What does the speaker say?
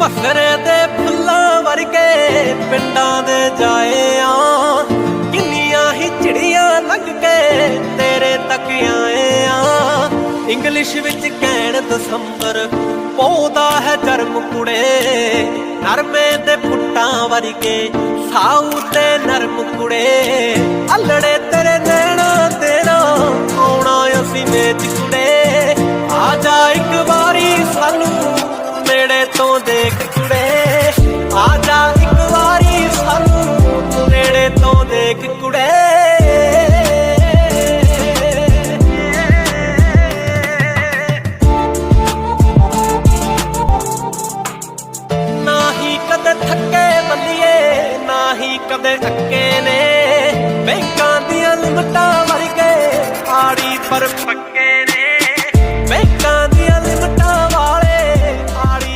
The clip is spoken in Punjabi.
ਪਸਰੇ ਦੇ ਫੁੱਲਾਂ ਵਰਗੇ ਪਿੰਡਾਂ ਦੇ ਜਾਏ ਆ ਕਿੰਨੀਆਂ ਹੀ ਚਿੜੀਆਂ ਲੰਘ ਕੇ ਤੇਰੇ ਤੱਕ ਆਏ ਆ ਇੰਗਲਿਸ਼ ਵਿੱਚ ਕਹਿਣ ਦਸੰਬਰ, ਪੌਦਾ ਹੈ ਜਰਮ ਕੁੜੇ। ਨਰਮੇ ਦੇ ਫੁੱਟਾਂ ਵਰਗੇ ਸਾਊ ਤੇ ਨਰਮ ਕੁੜੇ। ਅਲੜੇ ਨੇੜੇ ਦੇਖ ਕੁੜੇ ਆ ਜਾ ਇੱਕ ਵਾਰੀ ਸਾਨੂੰ ਨੇੜੇ ਤੋਂ ਦੇਖ ਕੁੜੇ ਨਾ ਹੀ ਕਦੇ ਥੱਕੇ ਬੱਲੀਏ ਨਾ ਹੀ ਕਦੇ ਥੱਕੇ ਨੇ। ਬੈਂਕਾਂ ਦੀਆਂ ਲਿਮਟਾਂ ਵਰਗੇ ਆੜੀ ਪਰ ਪੱਕੇ